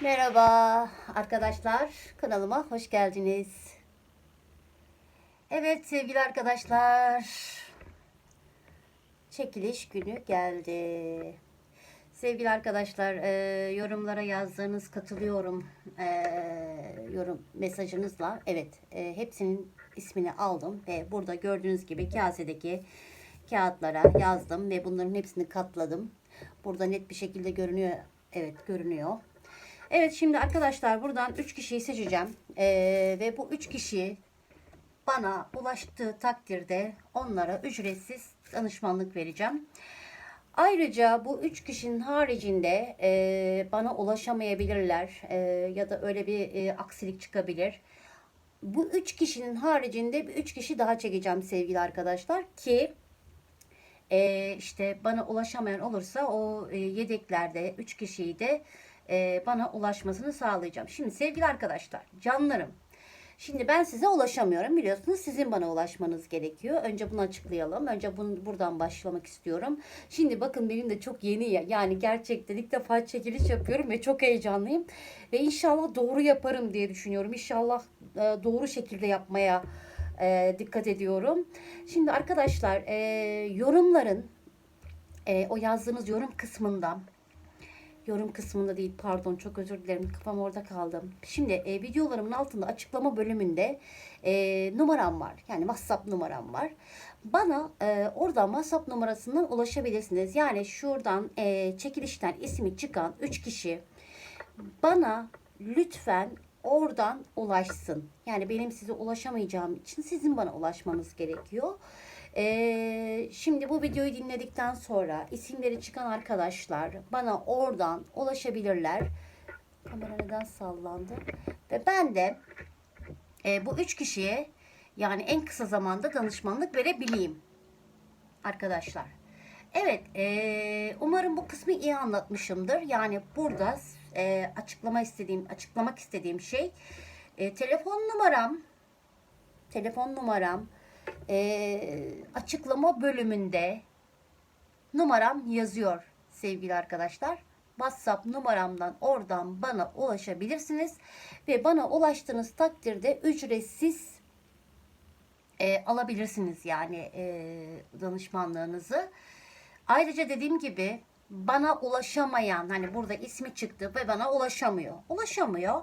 Merhaba arkadaşlar. Kanalıma hoş geldiniz. Evet sevgili arkadaşlar. Çekiliş günü geldi. Sevgili arkadaşlar, e, yorumlara yazdığınız katılıyorum e, yorum mesajınızla. Evet, e, hepsinin ismini aldım ve burada gördüğünüz gibi kasedeki kağıtlara yazdım ve bunların hepsini katladım. Burada net bir şekilde görünüyor. Evet, görünüyor. Evet, şimdi arkadaşlar buradan 3 kişiyi seçeceğim E, ve bu 3 kişi bana ulaştığı takdirde onlara ücretsiz danışmanlık vereceğim. Ayrıca bu üç kişinin haricinde e, bana ulaşamayabilirler e, ya da öyle bir e, aksilik çıkabilir. Bu üç kişinin haricinde bir üç kişi daha çekeceğim sevgili arkadaşlar ki e, işte bana ulaşamayan olursa o e, yedeklerde üç kişiyi de e, bana ulaşmasını sağlayacağım. Şimdi sevgili arkadaşlar canlarım Şimdi ben size ulaşamıyorum biliyorsunuz. Sizin bana ulaşmanız gerekiyor. Önce bunu açıklayalım. Önce bunu buradan başlamak istiyorum. Şimdi bakın benim de çok yeni ya. Yani gerçekten ilk defa çekiliş yapıyorum ve çok heyecanlıyım. Ve inşallah doğru yaparım diye düşünüyorum. İnşallah e, doğru şekilde yapmaya e, dikkat ediyorum. Şimdi arkadaşlar e, yorumların e, o yazdığınız yorum kısmından yorum kısmında değil pardon çok özür dilerim kafam orada kaldı. Şimdi e, videolarımın altında açıklama bölümünde e, numaram var. Yani WhatsApp numaram var. Bana e, oradan WhatsApp numarasından ulaşabilirsiniz. Yani şuradan e, çekilişten ismi çıkan 3 kişi bana lütfen oradan ulaşsın. Yani benim size ulaşamayacağım için sizin bana ulaşmanız gerekiyor. Ee, şimdi bu videoyu dinledikten sonra isimleri çıkan arkadaşlar bana oradan ulaşabilirler. Kamera neden sallandı? Ve ben de e, bu üç kişiye yani en kısa zamanda danışmanlık verebileyim. Arkadaşlar. Evet, e, umarım bu kısmı iyi anlatmışımdır. Yani burada e, açıklama istediğim, açıklamak istediğim şey e, telefon numaram, telefon numaram, e, açıklama bölümünde numaram yazıyor sevgili arkadaşlar. WhatsApp numaramdan oradan bana ulaşabilirsiniz ve bana ulaştığınız takdirde ücretsiz e, alabilirsiniz yani e, danışmanlığınızı. Ayrıca dediğim gibi bana ulaşamayan hani burada ismi çıktı ve bana ulaşamıyor. Ulaşamıyor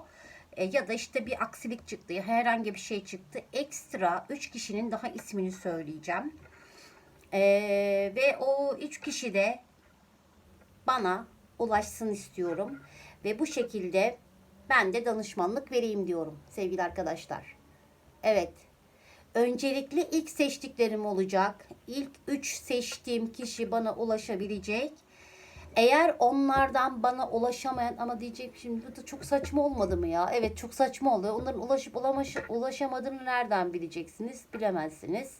e, ya da işte bir aksilik çıktı, herhangi bir şey çıktı. Ekstra 3 kişinin daha ismini söyleyeceğim. E, ve o 3 kişi de bana ulaşsın istiyorum. Ve bu şekilde ben de danışmanlık vereyim diyorum sevgili arkadaşlar. Evet. Öncelikle ilk seçtiklerim olacak. İlk 3 seçtiğim kişi bana ulaşabilecek. Eğer onlardan bana ulaşamayan ama diyecek şimdi bu da çok saçma olmadı mı ya? Evet çok saçma oluyor. Onların ulaşıp ulamaş, ulaşamadığını nereden bileceksiniz? Bilemezsiniz.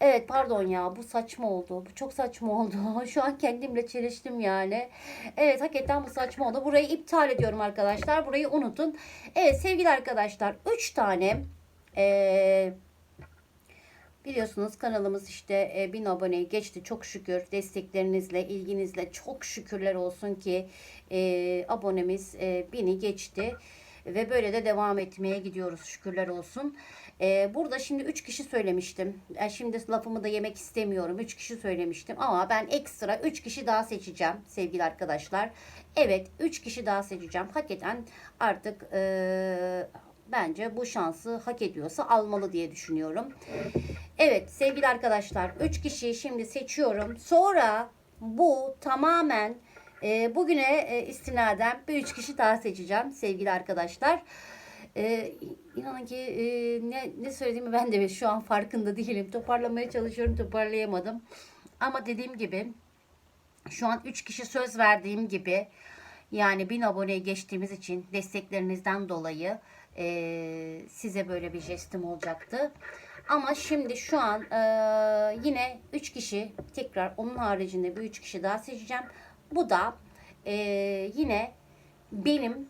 Evet pardon ya bu saçma oldu. Bu çok saçma oldu. Şu an kendimle çeliştim yani. Evet hakikaten bu saçma oldu. Burayı iptal ediyorum arkadaşlar. Burayı unutun. Evet sevgili arkadaşlar 3 tane eee Biliyorsunuz kanalımız işte e, bin aboneyi geçti çok şükür desteklerinizle ilginizle çok şükürler olsun ki e, abonemiz e, bini geçti ve böyle de devam etmeye gidiyoruz şükürler olsun. E, burada şimdi 3 kişi söylemiştim. E, şimdi lafımı da yemek istemiyorum. 3 kişi söylemiştim ama ben ekstra 3 kişi daha seçeceğim sevgili arkadaşlar. Evet 3 kişi daha seçeceğim. Hakikaten artık e, bence bu şansı hak ediyorsa almalı diye düşünüyorum. Evet sevgili arkadaşlar 3 kişiyi şimdi seçiyorum. Sonra bu tamamen e, bugüne e, istinaden bir 3 kişi daha seçeceğim sevgili arkadaşlar. E, inanın ki e, ne, ne söylediğimi ben de şu an farkında değilim. Toparlamaya çalışıyorum toparlayamadım. Ama dediğim gibi şu an 3 kişi söz verdiğim gibi yani 1000 aboneye geçtiğimiz için desteklerinizden dolayı e, size böyle bir jestim olacaktı. Ama şimdi şu an e, yine 3 kişi tekrar onun haricinde bir 3 kişi daha seçeceğim. Bu da e, yine benim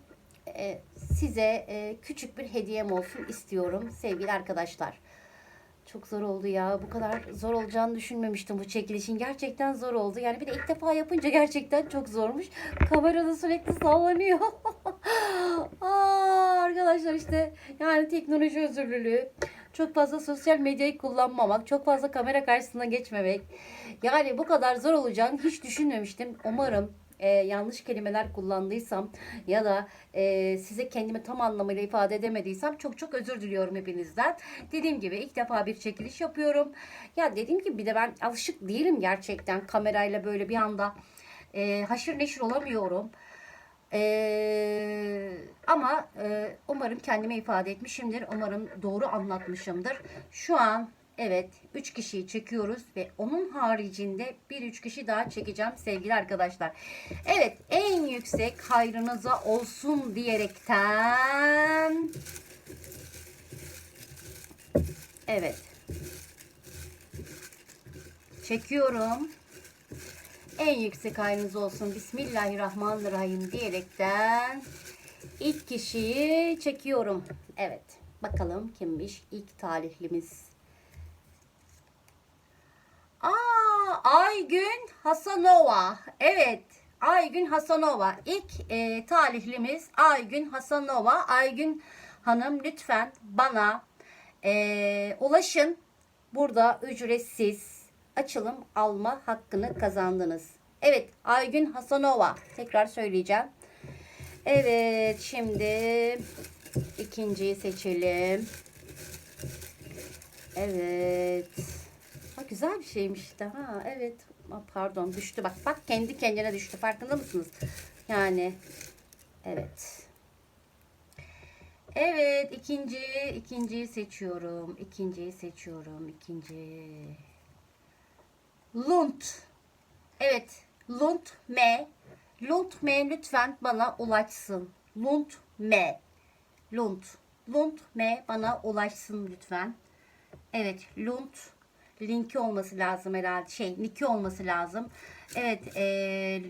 e, size e, küçük bir hediyem olsun istiyorum sevgili arkadaşlar. Çok zor oldu ya. Bu kadar zor olacağını düşünmemiştim bu çekilişin. Gerçekten zor oldu. Yani bir de ilk defa yapınca gerçekten çok zormuş. Kamerada sürekli sallanıyor. Arkadaşlar işte yani teknoloji özürlülüğü, çok fazla sosyal medyayı kullanmamak, çok fazla kamera karşısına geçmemek. Yani bu kadar zor olacağını hiç düşünmemiştim. Umarım e, yanlış kelimeler kullandıysam ya da e, size kendimi tam anlamıyla ifade edemediysem çok çok özür diliyorum hepinizden. Dediğim gibi ilk defa bir çekiliş yapıyorum. Ya dediğim gibi bir de ben alışık değilim gerçekten kamerayla böyle bir anda e, haşır neşir olamıyorum. Ee, ama e, umarım kendime ifade etmişimdir. Umarım doğru anlatmışımdır. Şu an evet 3 kişiyi çekiyoruz ve onun haricinde bir 3 kişi daha çekeceğim sevgili arkadaşlar. Evet en yüksek hayrınıza olsun diyerekten Evet. Çekiyorum. En yüksek hayrınız olsun. Bismillahirrahmanirrahim diyerekten ilk kişiyi çekiyorum. Evet. Bakalım kimmiş ilk talihlimiz. Aa, Aygün Hasanova. Evet. Aygün Hasanova. İlk e, talihlimiz Aygün Hasanova. Aygün Hanım lütfen bana e, ulaşın. Burada ücretsiz açılım alma hakkını kazandınız. Evet Aygün Hasanova. Tekrar söyleyeceğim. Evet şimdi ikinciyi seçelim. Evet. Ha, güzel bir şeymiş de. Ha, evet. Ha, pardon düştü bak. Bak kendi kendine düştü. Farkında mısınız? Yani evet. Evet ikinci ikinciyi seçiyorum. İkinciyi seçiyorum. İkinci. Lund. Evet. Lund M. Lund M lütfen bana ulaşsın. Lund M. Lund. Lund M bana ulaşsın lütfen. Evet. Lund linki olması lazım herhalde. Şey Niki olması lazım. Evet. E,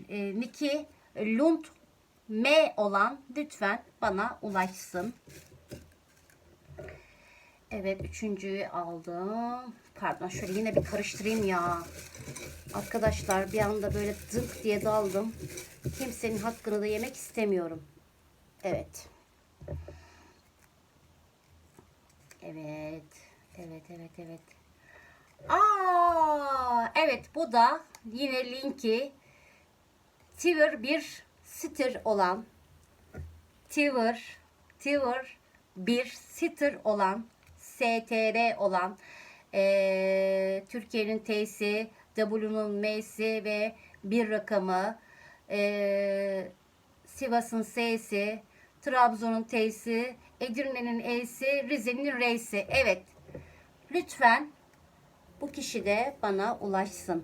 e, Niki Lund M olan lütfen bana ulaşsın. Evet üçüncüyü aldım. Pardon şöyle yine bir karıştırayım ya. Arkadaşlar bir anda böyle zınk diye daldım. Kimsenin hakkını da yemek istemiyorum. Evet. Evet. Evet evet evet. Aa, evet bu da yine linki Twitter bir siter olan Twitter Twitter bir siter olan STR olan eee, Türkiye'nin T'si, W'nun M'si ve bir rakamı eee, Sivas'ın S'si, Trabzon'un T'si, Edirne'nin E'si, Rize'nin R'si. Evet. Lütfen bu kişi de bana ulaşsın.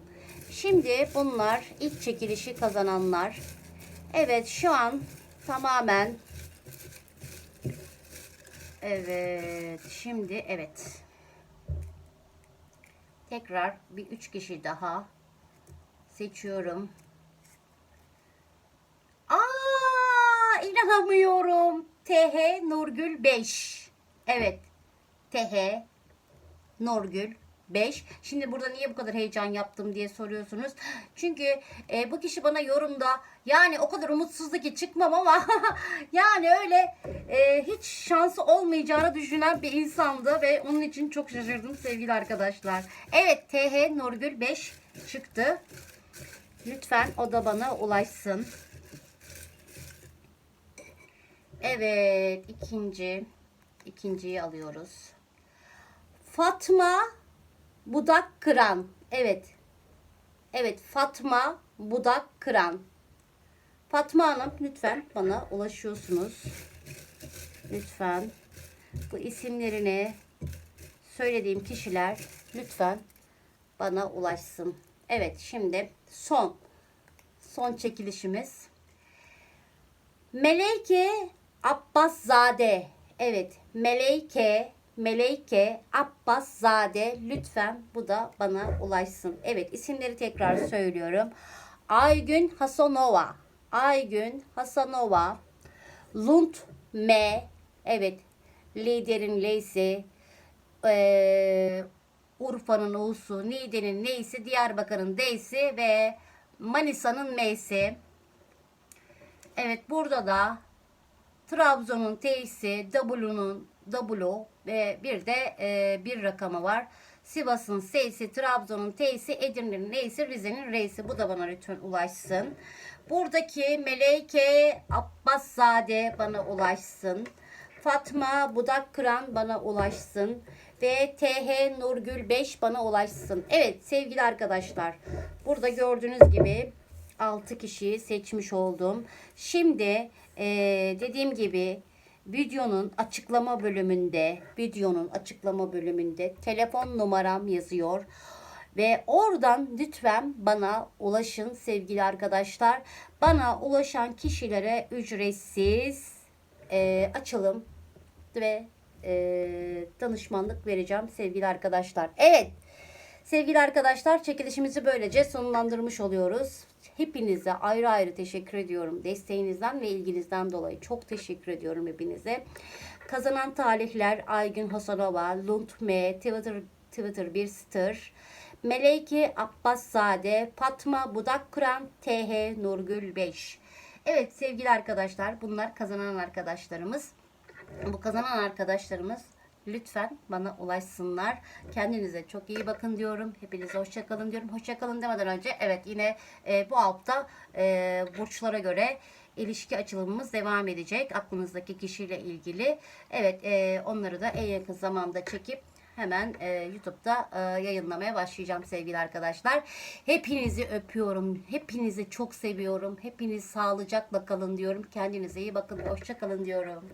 Şimdi bunlar ilk çekilişi kazananlar. Evet şu an tamamen Evet şimdi evet. Tekrar bir üç kişi daha seçiyorum. Aa inanamıyorum. TH Nurgül 5. Evet. TH Nurgül 5. Şimdi burada niye bu kadar heyecan yaptım diye soruyorsunuz. Çünkü e, bu kişi bana yorumda yani o kadar umutsuzdu ki çıkmam ama yani öyle e, hiç şansı olmayacağını düşünen bir insandı ve onun için çok şaşırdım sevgili arkadaşlar. Evet TH Nurgül 5 çıktı. Lütfen o da bana ulaşsın. Evet ikinci ikinciyi alıyoruz. Fatma Budak Kıran. Evet. Evet Fatma Budak Kıran. Fatma Hanım lütfen bana ulaşıyorsunuz. Lütfen bu isimlerini söylediğim kişiler lütfen bana ulaşsın. Evet şimdi son son çekilişimiz. Meleke Abbaszade. Evet Meleke Meleke Abbaszade lütfen bu da bana ulaşsın. Evet isimleri tekrar söylüyorum. Aygün Hasanova. Aygün Hasanova. Lund M. Evet. Liderin L'si. Ee, Urfa'nın U'su. Niğde'nin N'si. Diyarbakır'ın D'si ve Manisa'nın M'si. Evet burada da Trabzon'un T'si, W'nun W ve bir de e, bir rakamı var. Sivas'ın S'si, Trabzon'un T'si, Edirne'nin N'si, Rize'nin R'si. Bu da bana lütfen ulaşsın. Buradaki Meleke Abbasszade bana ulaşsın. Fatma Budak Kıran bana ulaşsın. Ve TH Nurgül 5 bana ulaşsın. Evet sevgili arkadaşlar. Burada gördüğünüz gibi 6 kişiyi seçmiş oldum. Şimdi eee, dediğim gibi videonun açıklama bölümünde videonun açıklama bölümünde telefon numaram yazıyor. Ve oradan lütfen bana ulaşın sevgili arkadaşlar. Bana ulaşan kişilere ücretsiz eee, açılım ve eee, danışmanlık vereceğim sevgili arkadaşlar. Evet sevgili arkadaşlar çekilişimizi böylece sonlandırmış oluyoruz. Hepinize ayrı ayrı teşekkür ediyorum. Desteğinizden ve ilginizden dolayı çok teşekkür ediyorum hepinize. Kazanan talihler Aygün Hasanova, Lunt M, Twitter, Twitter bir star, Meleki Abbasszade, Fatma Budak Kur'an, TH Nurgül 5. Evet sevgili arkadaşlar bunlar kazanan arkadaşlarımız. Bu kazanan arkadaşlarımız lütfen bana ulaşsınlar. Kendinize çok iyi bakın diyorum. Hepinize hoşçakalın diyorum. Hoşçakalın demeden önce evet yine e, bu hafta e, burçlara göre ilişki açılımımız devam edecek. Aklınızdaki kişiyle ilgili. Evet e, onları da en yakın zamanda çekip hemen e, YouTube'da e, yayınlamaya başlayacağım sevgili arkadaşlar. Hepinizi öpüyorum. Hepinizi çok seviyorum. Hepiniz sağlıcakla kalın diyorum. Kendinize iyi bakın. Hoşça kalın diyorum.